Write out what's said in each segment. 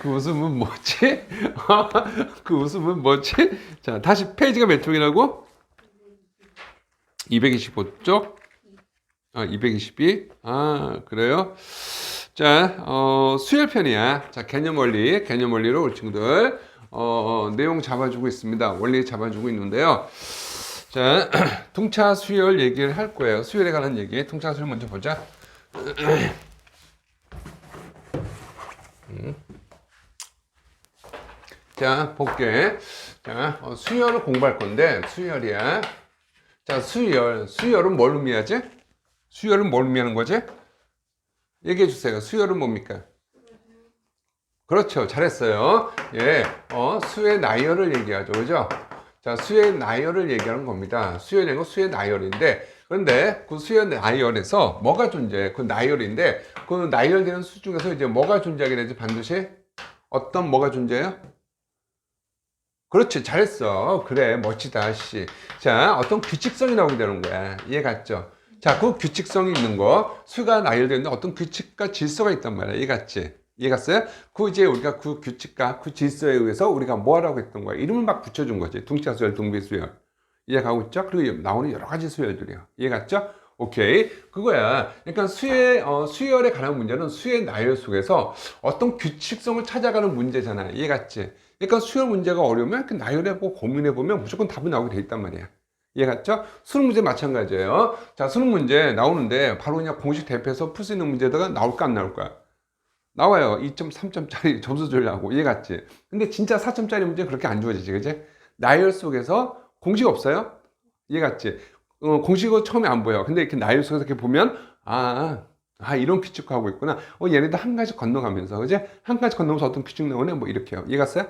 그 웃음은 뭐지? 그 웃음은 뭐지? 자, 다시 페이지가 몇 쪽이라고? 225쪽? 아, 222? 아, 그래요? 자, 어, 수열편이야. 자, 개념 원리, 개념 원리로 우리 친구들, 어, 내용 잡아주고 있습니다. 원리 잡아주고 있는데요. 자, 통차 수열 얘기를 할 거예요. 수열에 관한 얘기. 통차 수열 먼저 보자. 자, 볼게. 자, 어, 수열을 공부할 건데, 수열이야. 자, 수열. 수열은 뭘 의미하지? 수열은 뭘 의미하는 거지? 얘기해 주세요. 수열은 뭡니까? 그렇죠. 잘했어요. 예, 어, 수의 나열을 얘기하죠. 그죠? 자, 수의 나열을 얘기하는 겁니다. 수열이는 건 수의 나열인데, 그런데 그 수의 나열에서 뭐가 존재해? 그 나열인데, 그 나열되는 수 중에서 이제 뭐가 존재하게 되지? 반드시? 어떤 뭐가 존재해요? 그렇지, 잘했어. 그래, 멋지다, 씨. 자, 어떤 규칙성이 나오게 되는 거야. 이해 갔죠? 자, 그 규칙성이 있는 거, 수가 나열되는데 어떤 규칙과 질서가 있단 말이야. 이해 갔지? 이해 갔어요? 그 이제 우리가 그 규칙과 그 질서에 의해서 우리가 뭐 하라고 했던 거야? 이름을 막 붙여준 거지. 둥차 수열, 둥비 수열. 이해 가고 있죠? 그리고 나오는 여러 가지 수열들이야. 이해 갔죠? 오케이. 그거야. 그러니까 수의, 어, 수열에 관한 문제는 수의 나열 속에서 어떤 규칙성을 찾아가는 문제잖아. 이해 갔지? 그러니까 수열 문제가 어려우면 이렇게 나열해보고 고민해보면 무조건 답이 나오게 돼 있단 말이야. 이해 갔죠? 수능 문제 마찬가지예요. 자, 수능 문제 나오는데 바로 그냥 공식 대표해서 풀 수 있는 문제다가 나올까 안 나올까? 나와요. 2.3점짜리 점수 주려고. 이해 갔지? 근데 진짜 4점짜리 문제 그렇게 안 주어지지, 그지? 나열 속에서 공식 없어요? 이해 갔지? 어, 공식은 처음에 안 보여. 근데 이렇게 나열 속에서 이렇게 보면, 아, 아, 이런 규칙 하고 있구나. 어, 얘네들 한 가지 건너가면서, 그지? 한 가지 건너면서 어떤 규칙 나오네? 뭐 이렇게요. 이해 갔어요?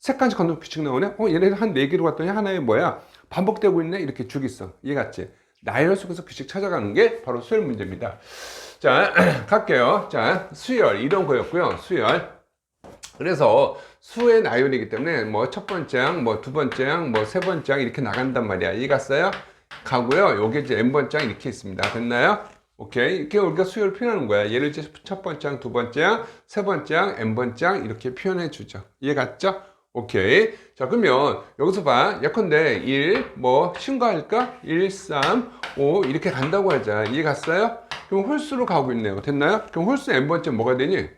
세 가지 건너 규칙 나오네? 어, 얘네들 한네 개로 갔더니 하나에 뭐야? 반복되고 있네? 이렇게 죽 있어. 이해 갔지? 나열 속에서 규칙 찾아가는 게 바로 수열 문제입니다. 자, 갈게요. 자, 수열. 이런 거였고요. 수열. 그래서 수의 나열이기 때문에 뭐 첫 번째 항, 뭐 두 번째 항, 뭐 세 번째 항 이렇게 나간단 말이야. 이해 갔어요? 가고요. 요게 이제 n번째 항 이렇게 있습니다. 됐나요? 오케이. 이렇게 우리가 수열을 표현하는 거야. 예를 들어 첫 번째 항, 두 번째 항, 세 번째 항, n번째 항 이렇게 표현해 주죠. 이해 갔죠? 오케이. 자, 그러면 여기서 봐. 예컨대 1, 뭐, 신고할까? 1, 3, 5 이렇게 간다고 하자. 이해 갔어요? 그럼 홀수로 가고 있네요. 됐나요? 그럼 홀수 n번째 뭐가 되니?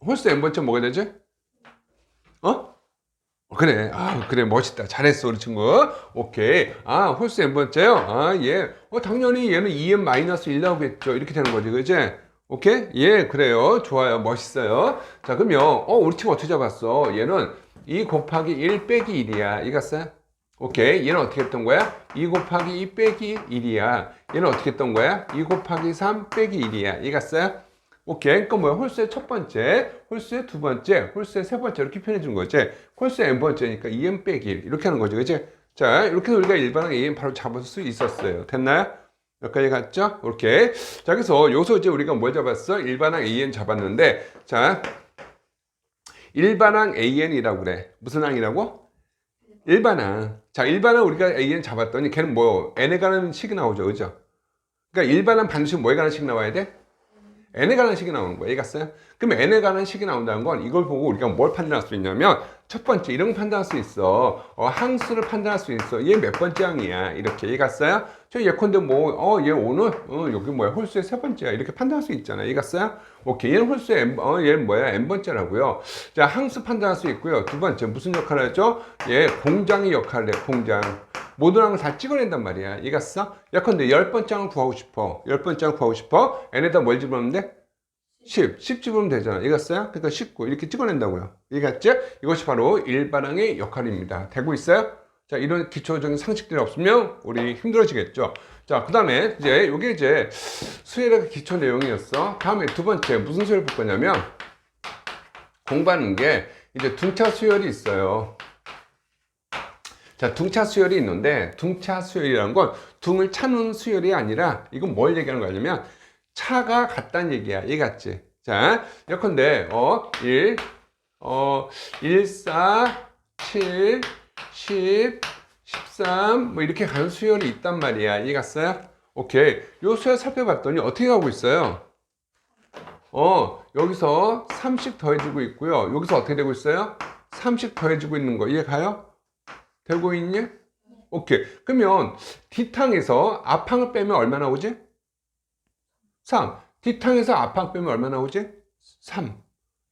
홀수 n번째 뭐가 되지? 어? 그래. 아, 그래. 멋있다. 잘했어, 우리 친구. 오케이. 아, 홀수 n번째요? 아, 예. 어, 당연히 얘는 2n-1 나오겠죠. 이렇게 되는 거지. 그지? 오케이? 예, 그래요. 좋아요. 멋있어요. 자, 그러면, 어, 우리 친구 어떻게 잡았어? 얘는 2 곱하기 1 빼기 1이야. 이겼어요? 오케이. 얘는 어떻게 했던 거야? 2 곱하기 2 빼기 1이야. 얘는 어떻게 했던 거야? 2 곱하기 3 빼기 1이야. 이겼어요? 오케이. 그러니까 뭐야? 홀수의 첫 번째, 홀수의 두 번째, 홀수의 세 번째 이렇게 표현해 준 거지. 홀수의 n 번째니까 2n 빼기 1 이렇게 하는 거죠. 그지? 자, 이렇게 해서 우리가 일반항 an 바로 잡을 수 있었어요. 됐나요? 여기까지 갔죠? 이렇게. 자, 그래서 여기서 이제 우리가 뭘 잡았어? 일반항 an 잡았는데, 자, 일반항 an이라고 그래. 무슨 항이라고? 일반항. 자, 일반항 우리가 an 잡았더니 걔는 뭐, n에 관한 식이 나오죠. 그죠? 그러니까 일반항 반드시 뭐에 관한 식이 나와야 돼? n에 관한 식이 나오는 거예요. 이해갔어요? 그럼 n에 관한 식이 나온다는 건 이걸 보고 우리가 뭘 판단할 수 있냐면 첫 번째 이런 거 판단할 수 있어. 어, 항수를 판단할 수 있어. 얘 몇 번째 항이야. 이렇게 이해갔어요? 저 예컨대 뭐, 어, 얘 오늘, 어, 여기 뭐야, 홀수의 세 번째야. 이렇게 판단할 수 있잖아. 이해갔어요? 오케이. 얘는 홀수의 n, 어, 얘는 뭐야, n 번째라고요. 자, 항수 판단할 수 있고요. 두 번째, 무슨 역할을 하죠? 얘 공장의 역할을 해, 공장. 모든 항을 다 찍어낸단 말이야. 이해갔어? 예컨대 열 번째 항을 구하고 싶어. 열 번째 항을 구하고 싶어. n에다 뭘 집어넣으면 돼? 10, 10 집으면 되잖아. 이해갔어요? 그러니까 19 이렇게 찍어낸다고요. 이해갔죠? 이것이 바로 일반항의 역할입니다. 되고 있어요? 자, 이런 기초적인 상식들이 없으면 우리 힘들어지겠죠. 자, 그 다음에 이제 이게 이제 수열의 기초 내용이었어. 다음에 두 번째 무슨 수열 볼 거냐면 공부하는 게 이제 둔차 수열이 있어요. 자, 둥차 수열이 있는데 둥차 수열이라는 건 둥을 차는 수열이 아니라 이건 뭘 얘기하는 거냐면 차가 같다는 얘기야. 이해 갔지? 자, 예컨대 어 1, 어 1, 4, 7, 10, 13, 뭐 이렇게 가는 수열이 있단 말이야. 이해 갔어요? 오케이. 요 수열 살펴봤더니 어떻게 가고 있어요? 어, 여기서 3씩 더해지고 있고요. 여기서 어떻게 되고 있어요? 3씩 더해지고 있는 거 이해 가요? 되고 있니? 오케이. 그러면 D탕에서 앞항을 빼면 얼마 나 오지? 3. D탕에서 앞항 빼면 얼마 나오지? 3.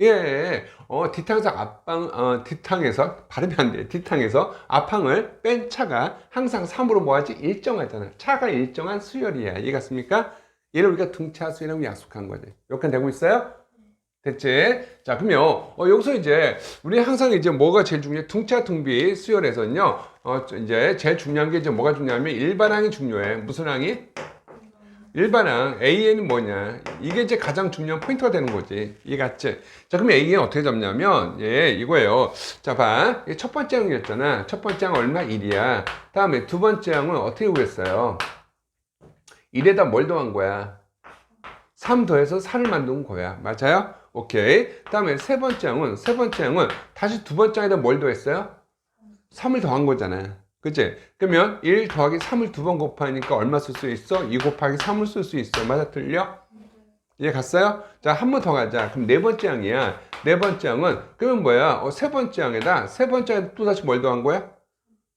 예, 어, D탕에서 앞방, 어, D탕에서, 발음이 안 돼. D탕에서 앞항을 뺀 차가 항상 3으로 뭐하지? 일정하잖아. 차가 일정한 수열이야. 이해 갔습니까? 얘를 우리가 등차 수열이라고 약속한 거지. 여기까지 되고 있어요? 됐지? 자, 그러면, 어, 여기서 이제, 우리 항상 이제 뭐가 제일 중요해? 등차 등비 수열에서는요, 어, 이제 제일 중요한 게 이제 뭐가 중요하면 일반항이 중요해. 무슨 항이? 일반항 AN은 뭐냐? 이게 이제 가장 중요한 포인트가 되는 거지. 이해 갔지? 자, 그럼 AN 어떻게 잡냐면, 예, 이거예요. 자, 봐. 이게 첫 번째 항이었잖아. 첫 번째 항 얼마? 1이야. 다음에 두 번째 항은 어떻게 구했어요? 1에다 뭘 더한 거야? 3 더해서 4를 만든 거야. 맞아요? 오케이. 다음에 세 번째 항은, 세 번째 항은 다시 두 번째 항에다 뭘 더했어요? 3을 더한 거잖아. 그치? 그러면 1 더하기 3을 두 번 곱하니까 얼마 쓸 수 있어? 2 곱하기 3을 쓸 수 있어. 맞아? 틀려? 이해 갔어요? 자, 한 번 더 가자. 그럼 네 번째 항이야. 네 번째 항은, 그러면 뭐야? 어, 세 번째 항에다, 세 번째 항에 또 다시 뭘 더한 거야?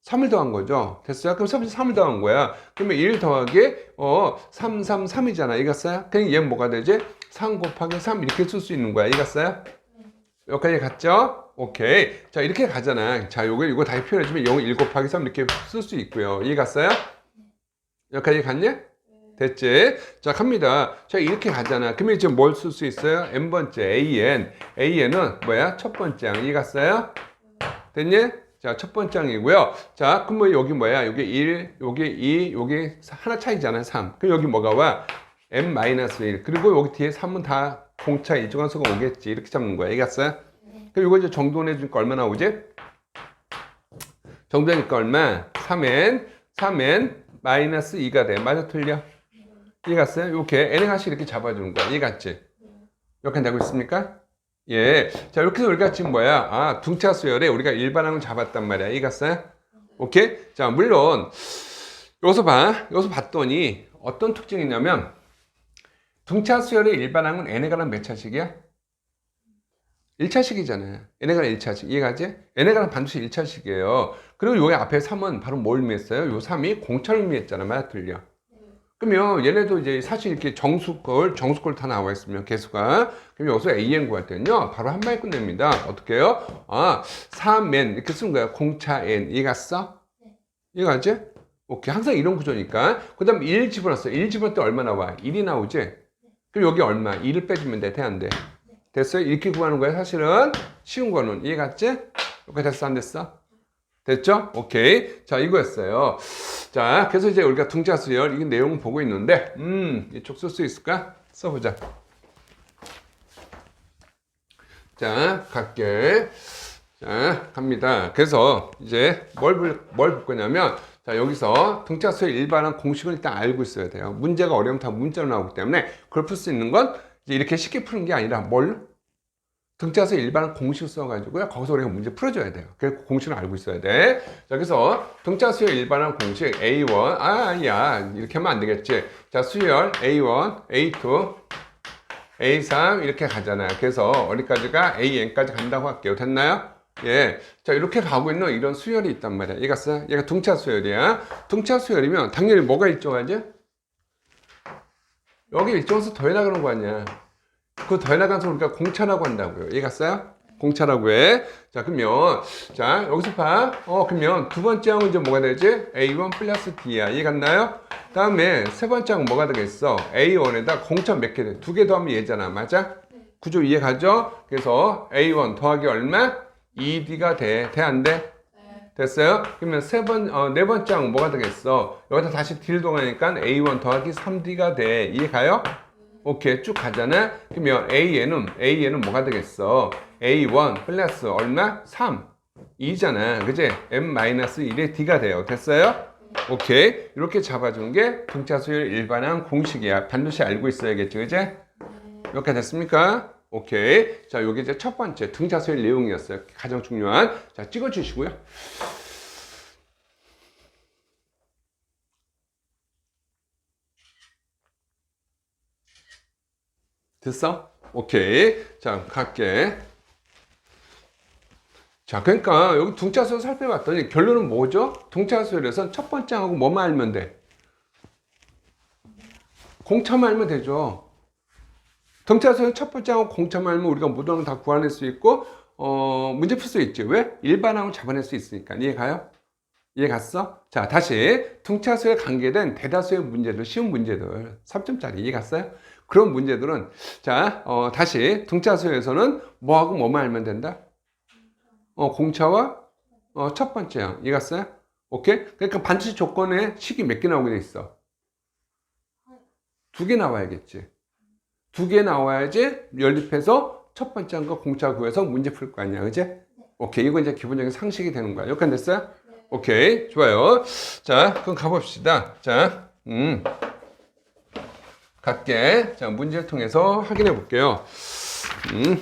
3을 더한 거죠. 됐어요? 그럼 세 번째 3을 더한 거야. 그러면 1 더하기, 어, 3, 3, 3이잖아. 이겼어요? 그럼 얘는 뭐가 되지? 3 곱하기 3 이렇게 쓸 수 있는 거야. 이겼어요? 여기까지 갔죠? 오케이. 자, 이렇게 가잖아. 자, 요거, 이거 다시 표현해주면 0, 1 곱하기 3 이렇게 쓸 수 있고요. 이해 갔어요? 여기까지 갔냐? 됐지? 자, 갑니다. 자, 이렇게 가잖아. 그러면 이제 뭘 쓸 수 있어요? n번째, an. an은 뭐야? 첫 번째 항. 이해 갔어요? 됐니? 자, 첫 번째 항이고요. 자, 그럼 뭐 여기 뭐야? 여기 1, 여기 2, 여기 하나 차이잖아. 3. 그럼 여기 뭐가 와? n-1. 그리고 여기 뒤에 3은 다 공차 일정한 수가 오겠지. 이렇게 잡는 거야. 이해갔어요? 그럼 이거 이제 정돈해 주니까 얼마 나오지? 정돈하니까 얼마? 3n, 3n 마이너스 2가 돼. 맞아 틀려? 이해갔어요? 이렇게 n의 값이 이렇게 잡아주는 거야. 이해갔지? 이렇게 되고 있습니까? 예. 자, 이렇게 해서 우리가 지금 뭐야? 아, 등차 수열에 우리가 일반항을 잡았단 말이야. 이해갔어요? 오케이? 자, 물론, 여기서 봐. 여기서 봤더니 어떤 특징이 있냐면, 등차 수열의 일반항은 n에 관한 몇 차식이야? 1차식이잖아요. n에 관한 1차식. 이해가지? n에 관한 반드시 1차식이에요. 그리고 여기 앞에 3은 바로 뭘 의미했어요? 요 3이 공차를 의미했잖아. 맞아? 틀려? 그러면 얘네도 이제 사실 이렇게 정수걸, 정수걸 다 나와 있으면 개수가. 그럼 여기서 AN 구할 때는요, 바로 한 방에 끝냅니다. 어떻게 해요? 아, 3n 이렇게 쓰는 거야. 공차 n. 이해갔어? 이해가지? 오케이. 항상 이런 구조니까. 그 다음 1 집어넣었어. 1 집어넣을 때 얼마 나와? 1이 나오지? 그럼 여기 얼마? 2를 빼주면 돼. 돼, 안 돼? 됐어요? 이렇게 구하는 거야. 사실은 쉬운 거는. 이해 갔지? 이렇게 됐어? 안 됐어? 됐죠? 오케이. 자, 이거였어요. 자, 그래서 이제 우리가 등차 수열, 이 내용 보고 있는데, 음, 이쪽 쓸 수 있을까? 써보자. 자, 갈게. 자, 갑니다. 그래서 이제 뭘, 볼- 뭘 볼 거냐면, 자, 여기서 등차 수열 일반한 공식을 일단 알고 있어야 돼요. 문제가 어려우면 다 문자로 나오기 때문에 그걸 풀 수 있는 건 이제 이렇게 쉽게 푸는 게 아니라 뭘? 등차수 일반한 공식을 써가지고요. 거기서 우리가 문제 풀어줘야 돼요. 그 공식을 알고 있어야 돼. 자, 그래서 등차수열 일반한 공식 A1, 아, 야, 이렇게 하면 안 되겠지. 자, 수열 A1, A2, A3 이렇게 가잖아요. 그래서 어디까지가 AN까지 간다고 할게요. 됐나요? 예. 자, 이렇게 가고 있는 이런 수열이 있단 말이야. 얘가 써? 얘가 등차 수열이야. 등차 수열이면 당연히 뭐가 일정하지? 여기 일정해서 더해 나가는 거 아니야. 그 더해 나가서 우리가 공차라고 한다고요. 이해 갔어요? 공차라고 해. 자, 그러면, 자, 여기서 봐. 어, 그러면 두 번째 항은 이제 뭐가 되지? A1 플러스 D야. 이해 갔나요? 다음에 세 번째 항은 뭐가 되겠어? A1에다 공차 몇 개 돼? 두 개 더하면 얘잖아. 맞아? 구조 이해 가죠? 그래서 A1 더하기 얼마? 2D가 돼. 돼, 안 돼? 됐어요? 그러면 세 번, 어, 네 번째 항은 뭐가 되겠어? 여기다 다시 D를 동하니까 A1 더하기 3D가 돼. 이해 가요? 오케이 쭉 가잖아 그러면 A에는 A에는 뭐가 되겠어 A1 플러스 얼마? 3 2잖아 그지? M-1의 D가 돼요 됐어요? 오케이 이렇게 잡아준 게 등차수열 일반항 공식이야 반드시 알고 있어야겠죠 그지? 이렇게 됐습니까? 오케이 자 요게 이제 첫 번째 등차수열 내용이었어요 가장 중요한 자 찍어주시고요 됐어? 오케이. 자, 갈게. 자, 그러니까 여기 둥차수를 살펴봤더니 결론은 뭐죠? 둥차수열에선 첫 번째 하고 뭐만 알면 돼? 공차만 알면 되죠. 둥차수열 첫 번째 하고 공차만 알면 우리가 모든 걸 다 구해낼 수 있고, 어, 문제 풀 수 있지. 왜? 일반항을 잡아낼 수 있으니까. 이해 가요? 이해 갔어? 자, 다시 둥차수에 관계된 대다수의 문제들, 쉬운 문제들, 3점짜리 이해 갔어요? 그런 문제들은 자, 어, 다시 둥차수에서는 뭐하고 뭐만 알면 된다? 어, 공차와 어, 첫 번째 항 이해 갔어요? 오케이? 그러니까 반드시 조건에 식이 몇 개 나오게 돼 있어? 두 개 나와야겠지. 두 개 나와야지 연립해서 첫 번째 항과 공차 구해서 문제 풀 거 아니야, 그지? 오케이, 이거 이제 기본적인 상식이 되는 거야. 여기까지 됐어요? 오케이, 좋아요. 자, 그럼 가봅시다. 자, 음. 갈게. 자, 문제를 통해서 확인해 볼게요. 음.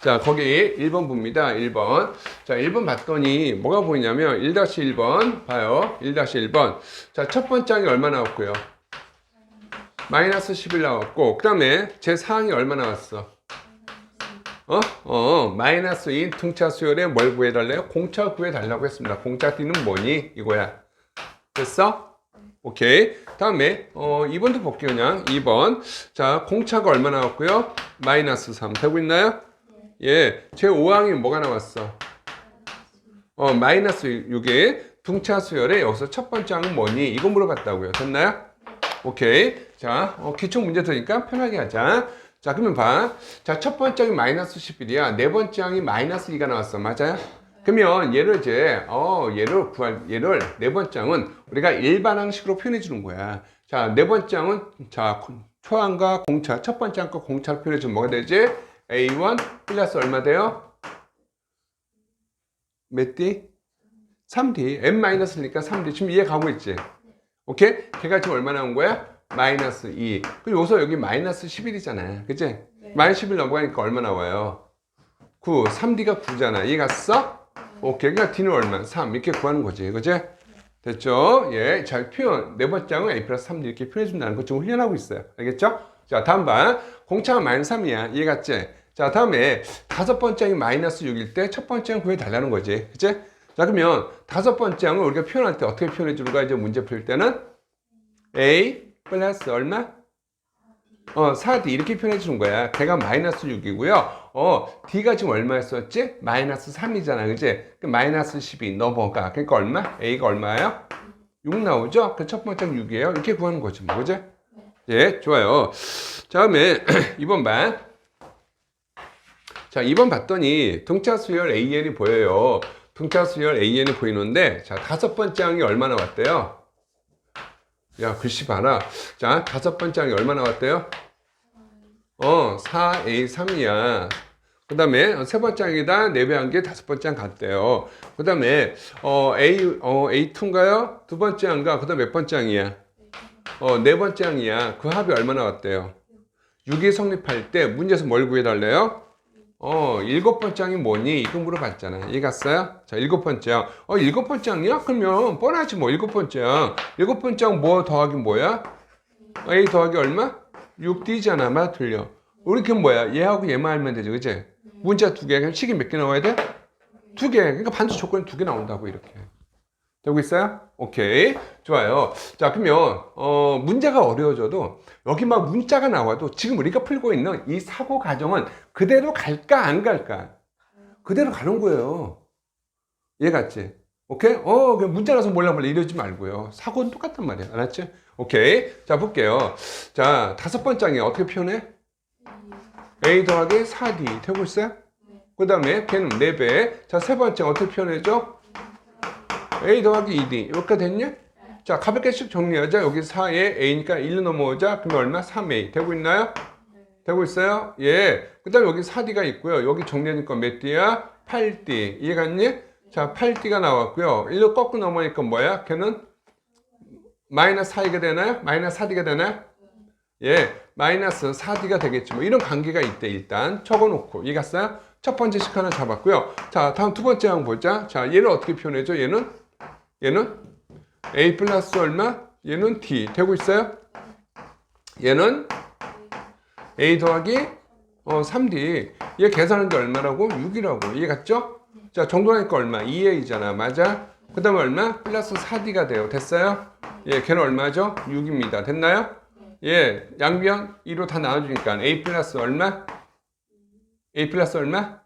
자, 거기 1번 봅니다. 1번. 자, 1번 봤더니 뭐가 보이냐면 1-1번 봐요. 1-1번. 자, 첫 번째 항이 얼마 나왔고요? 마이너스 11 나왔고 그 다음에 제 사항이 얼마 나왔어? 어? 어, 마이너스 2 등차 수열에 뭘 구해달래요? 공차 구해달라고 했습니다. 공차 D는 뭐니? 이거야. 됐어? 오케이. 다음에, 어, 2번도 볼게요, 그냥. 2번. 자, 공차가 얼마 나왔고요? 마이너스 3. 되고 있나요? 예. 제 5항이 뭐가 나왔어? 어, 마이너스 6에 등차 수열에 여기서 첫 번째 항은 뭐니? 이거 물어봤다고요. 됐나요? 오케이. 자, 어, 기초 문제 되니까 편하게 하자. 자, 그러면 봐. 자, 첫 번째 항이 마이너스 11이야. 네 번째 항이 마이너스 2가 나왔어. 맞아요? 그러면 얘를 이제, 어, 얘를 구할, 얘를 네 번째 항은 우리가 일반 항식으로 표현해 주는 거야. 자, 네 번째 항은, 자, 초항과 공차, 첫 번째 항과 공차를 표현해 주면 뭐가 되지? A1 플러스 얼마 돼요? 몇 D? 3D. M-니까 3D. 지금 이해 가고 있지? 오케이? 걔가 지금 얼마 나온 거야? 마이너스 2. 그리고 여기서 여기 마이너스 11이잖아. 그치? 네. 마이너스 11 넘어가니까 얼마 나와요? 9. 3D가 9잖아. 이해 갔어? 오케이. 그러니까 D는 얼마? 3. 이렇게 구하는 거지. 그치? 됐죠? 예. 잘 표현. 네 번째 항은 A 플러스 3D 이렇게 표현해준다는 거 지금 훈련하고 있어요. 알겠죠? 자, 다음 봐. 공차가 마이너스 3이야. 이해 갔지? 자, 다음에 다섯 번째 항이 마이너스 6일 때 첫 번째 항 구해달라는 거지. 그치? 자, 그러면 다섯 번째 항을 우리가 표현할 때 어떻게 표현해 주는가? 이제 문제 풀 때는 A 플러스 얼마? 어, 4D 이렇게 표현해 주는 거야. 걔가 마이너스 6이고요. 어, D가 지금 얼마였었지? 마이너스 3이잖아. 그지? 그 마이너스 12 넘어가. 그러니까 얼마? A가 얼마예요? 6 나오죠? 그 첫 번째 6이에요. 이렇게 구하는 거지. 뭐, 그지? 예, 좋아요. 다음에 2번 봐. 자, 2번 봤더니 등차 수열 AN이 보여요. 등차 수열 AN이 보이는데, 자, 다섯 번째 항이 얼마 나 왔대요? 야, 글씨 봐라. 자, 다섯 번째 항이 얼마 나왔대요? 어, 4A3이야. 그 다음에 세 번째 항에다 네 배 한 게 다섯 번째 항 같대요. 그 다음에 어, A, 어, A2인가요? 두 번째 항가, 그 다음 몇 번째 항이야? 어, 네 번째 항이야. 그 합이 얼마 나왔대요? 6이 성립할 때 문제에서 뭘 구해달래요? 어, 일곱 번째 항이 뭐니? 이거 물어봤잖아. 이해 갔어요? 자, 일곱 번째 항. 어, 일곱 번째 항이야? 그러면 뻔하지 뭐, 일곱 번째 항. 일곱 번째 항뭐 더하기 뭐야? A 더하기 얼마? 6D잖아. 맞아, 틀려. 우리 그 뭐야? 얘하고 얘만 알면 되죠. 그치? 문자 두 개. 그럼 식이 몇 개 나와야 돼? 두 개. 그러니까 반드시 조건이 두 개 나온다고, 이렇게. 되고 있어요? 오케이. 좋아요. 자, 그러면, 어, 문제가 어려워져도 여기 막 문자가 나와도 지금 우리가 풀고 있는 이 사고 과정은 그대로 갈까, 안 갈까? 그대로 가는 거예요. 이해 갔지? 오케이? 어, 그냥 문자라서 몰라 몰라 이러지 말고요. 사고는 똑같단 말이야. 알았지? 오케이. 자, 볼게요. 자, 다섯 번째 항이 어떻게 표현해? A 더하기 4D. 되고 있어요? 그 다음에 걔는 4배. 자, 세 번째 어떻게 표현해줘? A 더하기 2D. 이렇게 됐냐? 자, 가볍게씩 정리하자. 여기 4에 A니까 1로 넘어오자. 그러면 얼마? 3A. 되고 있나요? 되고 있어요? 예. 그 다음에 여기 4D가 있고요. 여기 정리하니까 몇 D야? 8D. 이해 갔니? 자, 8D가 나왔고요. 1로 꺾고 넘어오니까 뭐야? 걔는 마이너스 4D가 되나요? 마이너스 4D가 되나요? 예. 마이너스 4D가 되겠지. 뭐 이런 관계가 있대, 일단. 적어놓고. 이해 갔어요? 첫 번째 식 하나 잡았고요. 자, 다음 두 번째 한번 보자. 자, 얘를 어떻게 표현해줘? 얘는? 얘는? A 플러스 얼마? 얘는 D. 되고 있어요? 얘는 A 더하기 어, 3D. 얘 계산한 게 얼마라고? 6이라고. 이해 갔죠? 자, 정도하니까 얼마? 2A잖아. 맞아? 그 다음에 얼마? 플러스 4D가 돼요. 됐어요? 예, 걔는 얼마죠? 6입니다. 됐나요? 예, 양변 2로 다 나눠주니까 A 플러스 얼마? A 플러스 얼마?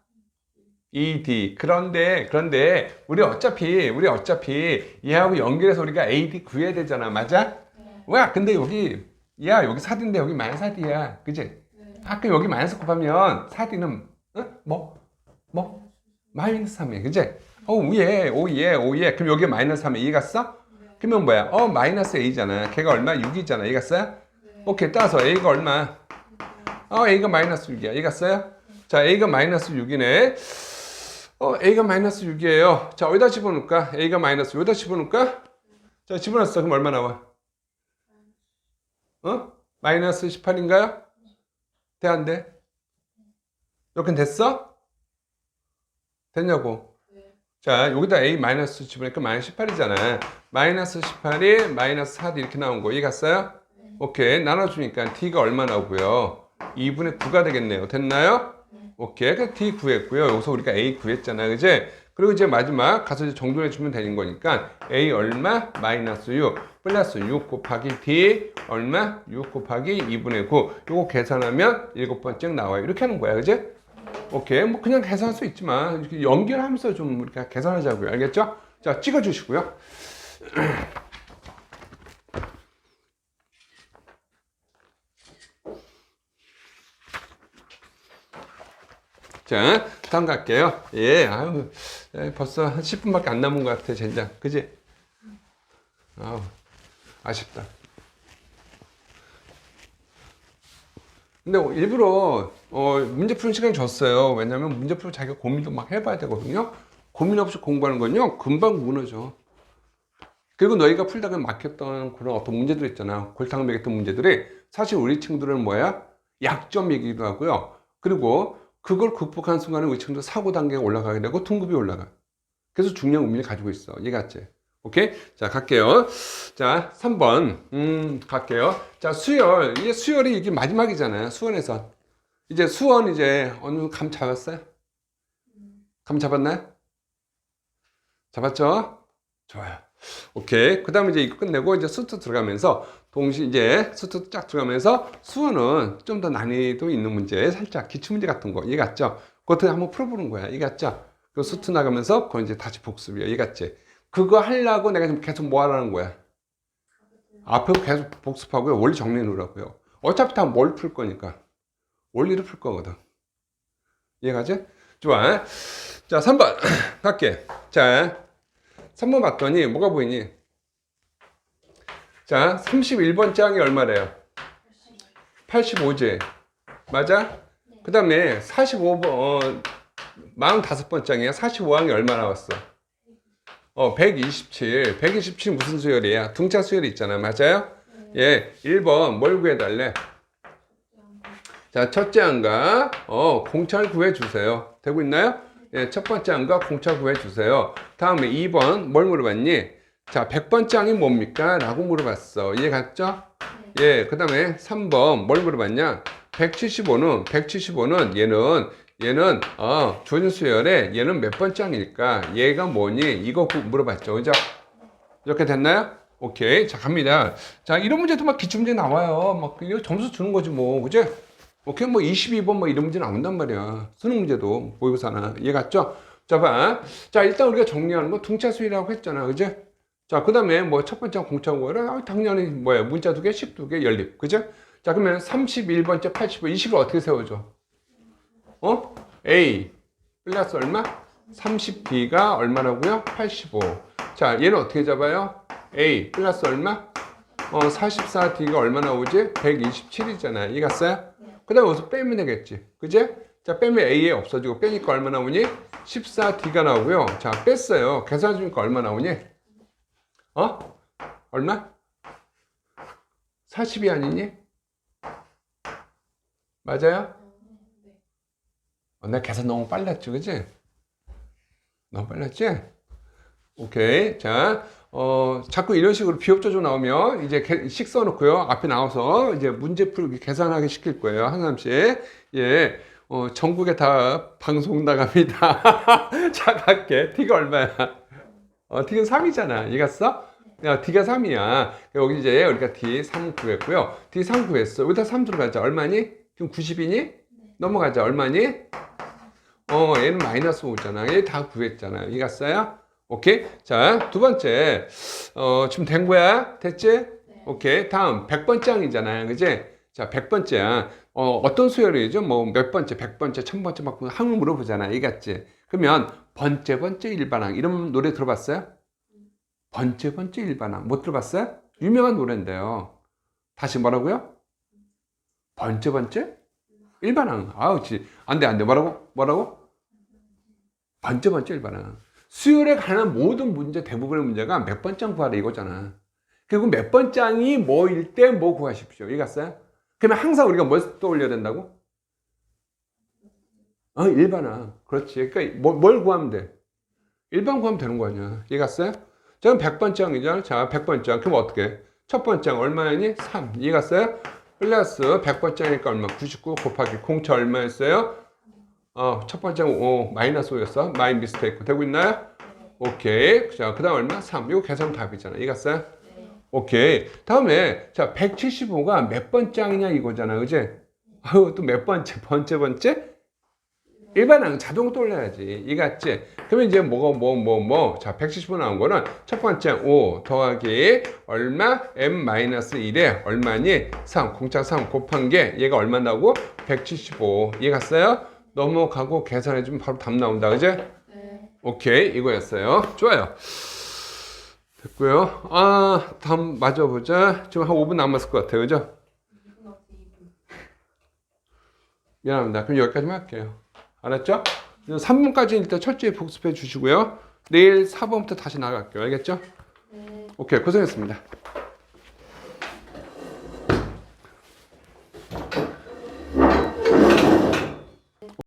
2D. 그런데, 그런데, 우리 어차피, 우리 어차피 얘하고 연결해서 우리가 AD 구해야 되잖아. 맞아? 와, 근데 여기, 야, 여기 4D인데 여기 마이너스 4D야. 그지? 아까 여기 마이너스 곱하면 4D는, 어? 뭐? 뭐? 마이너스 3이야. 그지? 오, 예, 오, 예, 오, 예. 그럼 여기 마이너스 3에 이해 갔어? 그러면 뭐야? 어, 마이너스 A잖아. 걔가 얼마? 6이잖아. 이해 갔어요? 오케이. 따라서 A가 얼마? 어, A가 마이너스 6이야. 이해 갔어요? 자, A가 마이너스 6이네. 어, A가 마이너스 6이에요. 자, 어디다 집어넣을까? A가 마이너스, 여기다 집어넣을까? 자, 집어넣었어. 그럼 얼마 나와? 어? 마이너스 18인가요? 돼, 안 돼? 이렇게 됐어? 됐냐고? 자, 여기다 A 마이너스 집어넣으니까 마이너스 18이잖아. 마이너스 18이 마이너스 4D 이렇게 나온 거. 이해 갔어요? 오케이. 나눠주니까 D가 얼마 나오고요? 2분의 9가 되겠네요. 됐나요? 오케이. 그 D 구했고요. 여기서 우리가 A 구했잖아. 그지? 그리고 이제 마지막 가서 이제 정돈해 주면 되는 거니까 A 얼마? 마이너스 6 플러스 6 곱하기 D 얼마? 6 곱하기 2분의 9 요거 계산하면 일곱 번째 나와요. 이렇게 하는 거야. 그지? 오케이. 뭐 그냥 계산할 수 있지만 이렇게 연결하면서 좀 우리가 계산하자고요. 알겠죠? 자, 찍어 주시고요. 자, 다음 갈게요. 예, 아유, 예, 벌써 한 10분밖에 안 남은 것 같아, 젠장. 그지? 아우, 아쉽다. 근데 일부러 어, 문제 푸는 시간 줬어요. 왜냐면 문제 풀고 자기가 고민도 막 해봐야 되거든요. 고민 없이 공부하는 건요, 금방 무너져. 그리고 너희가 풀다가 막혔던 그런 어떤 문제들 있잖아. 골탕 먹였던 문제들이 사실 우리 친구들은 뭐야? 약점이기도 하고요. 그리고 그걸 극복한 순간에 친구들 사고 단계가 올라가게 되고 등급이 올라가. 그래서 중요한 의미를 가지고 있어. 이해갔지? 오케이? 자, 갈게요. 자, 3번. 음, 갈게요. 자, 수열. 이게 수열이 이게 마지막이잖아요. 수원에서. 이제 수원 이제 어느 감 잡았어요? 감 잡았나요? 잡았죠? 좋아요. 오케이. 그 다음에 이제 이거 끝내고 이제 수트 들어가면서 동시 이제 수트 쫙 들어가면서 수원은 좀더 난이도 있는 문제 살짝 기출 문제 같은 거 이해 갔죠? 그것도 한번 풀어보는 거야. 이해 갔죠? 그 수트 나가면서 그거 이제 다시 복습이야. 이해 갔지? 그거 하려고 내가 지금 계속 뭐 하라는 거야? 앞에 계속 복습하고요. 원리 정리해 놓으라고요. 어차피 다 뭘 풀 거니까. 원리를 풀 거거든. 이해가지? 좋아. 자, 3번. 갈게. 자, 3번 봤더니 뭐가 보이니? 자, 31번 장이 얼마래요? 85지. 맞아? 그 다음에 45번, 어, 45번 장이야. 45항이 얼마 나왔어? 어, 127. 127 무슨 수열이야? 등차 수열이 있잖아. 맞아요? 예, 1번 뭘 구해달래? 자, 첫째 항과, 어, 공차를 구해주세요. 되고 있나요? 예, 첫 번째 항과 공차 구해주세요. 다음에 2번 뭘 물어봤니? 자, 100번째 항이 뭡니까? 라고 물어봤어. 이해 갔죠? 예, 그 다음에 3번 뭘 물어봤냐? 175는, 175는 얘는, 얘는, 어, 조진수열에 얘는 몇 번째 항일까? 얘가 뭐니? 이거 구- 물어봤죠. 그죠? 이렇게 됐나요? 오케이. 자, 갑니다. 자, 이런 문제도 막 기출문제 나와요. 막, 이거 점수 주는 거지, 뭐. 그지? 오케이. 뭐, 22번 뭐 이런 문제 나온단 말이야. 수능 문제도, 모의고사나. 이해 갔죠? 자, 봐. 자, 일단 우리가 정리하는 거 등차수이라고 했잖아. 그지? 자, 그 다음에 뭐 첫 번째 공차고를 아, 당연히 뭐야. 문자 두 개, 식 두 개, 연립. 그죠? 자, 그러면 31번째 85, 이 식을 어떻게 세워줘? 어? A 플러스 얼마? 30B가 얼마라고요? 85. 자, 얘는 어떻게 잡아요? A 플러스 얼마? 어, 44D가 얼마 나오지? 127이잖아. 이 갔어요? 그 다음에 여기서 빼면 되겠지. 그지? 자, 빼면 A에 없어지고 빼니까 얼마 나오니? 14D가 나오고요. 자, 뺐어요. 계산해주니까 얼마 나오니? 어? 얼마? 40이 아니니? 맞아요? 어, 나 계산 너무 빨랐지, 그지? 너무 빨랐지? 오케이. 자, 어, 자꾸 이런 식으로 비협조조 나오면 이제 개- 식 써놓고요. 앞에 나와서 이제 문제 풀기 계산하게 시킬 거예요. 한 사람씩. 예. 어, 전국에 다 방송 나갑니다. 자, 갈게. T가 얼마야? 어, T는 3이잖아. 이해갔어? 야, T가 3이야. 여기 이제 우리가 D 3 구했고요. D 3 구했어. 여기다 3 들어가자. 얼마니? 지금 90이니? 넘어가자. 얼마니? 어, 얘는 마이너스 5잖아. 얘 다 구했잖아. 이해갔어요? 오케이? 자, 두 번째. 어, 지금 된 거야? 됐지? 오케이. 다음, 100번 장이잖아요. 그지? 자, 100번째야. 어, 어떤 수열이죠? 뭐, 몇 번째, 100번째, 1000번째 막 항을 물어보잖아. 이해갔지? 그러면, 번째, 번째 일반항. 이런 노래 들어봤어요? 번째, 번째 일반항. 못 들어봤어요? 유명한 노래인데요. 다시 뭐라고요? 번째, 번째? 일반항. 아우, 지. 안 돼, 안 돼. 뭐라고? 뭐라고? 번째, 번째 일반항. 수열에 관한 모든 문제, 대부분의 문제가 몇 번장 구하라 이거잖아. 그리고 몇 번장이 뭐일 때 뭐 구하십시오. 이해갔어요? 그러면 항상 우리가 뭘 떠올려야 된다고? 어, 일반항. 그렇지. 그러니까 뭘, 뭘 구하면 돼? 일반 구하면 되는 거 아니야. 이해갔어요? 저는 100번 장이죠. 자, 100번 장. 그럼 어떻게? 해? 첫 번장 얼마니? 3. 이해갔어요? 플러스 100번 장이니까 얼마? 99 곱하기 공차 얼마였어요? 어, 첫 번째는 5, 마이너스 5였어. 마인 미스테이크. 되고 있나요? 오케이. 자, 그 다음 얼마? 3. 이거 계산 답이잖아. 이해갔어요? 오케이. 다음에, 자, 175가 몇 번 장이냐 이거잖아. 그지? 아유, 또 몇 번째, 번째, 번째? 일반항 자동 돌려야지. 이해갔지? 그러면 이제 뭐가, 뭐, 뭐, 뭐. 자, 175 나온 거는 첫 번째 5 더하기 얼마? m-1에 얼마니? 3. 공차 3 곱한 게 얘가 얼마 나오고? 175. 이해갔어요? 넘어가고 계산해 주면 바로 답 나온다. 그지? 네. 오케이. 이거였어요. 좋아요. 됐고요. 아, 다음 맞아 보자. 지금 한 5분 남았을 것 같아요. 그죠? 미안합니다. 그럼 여기까지만 할게요. 알았죠? 3분까지 일단 철저히 복습해 주시고요. 내일 4번부터 다시 나갈게요. 알겠죠? 네. 오케이. 고생했습니다.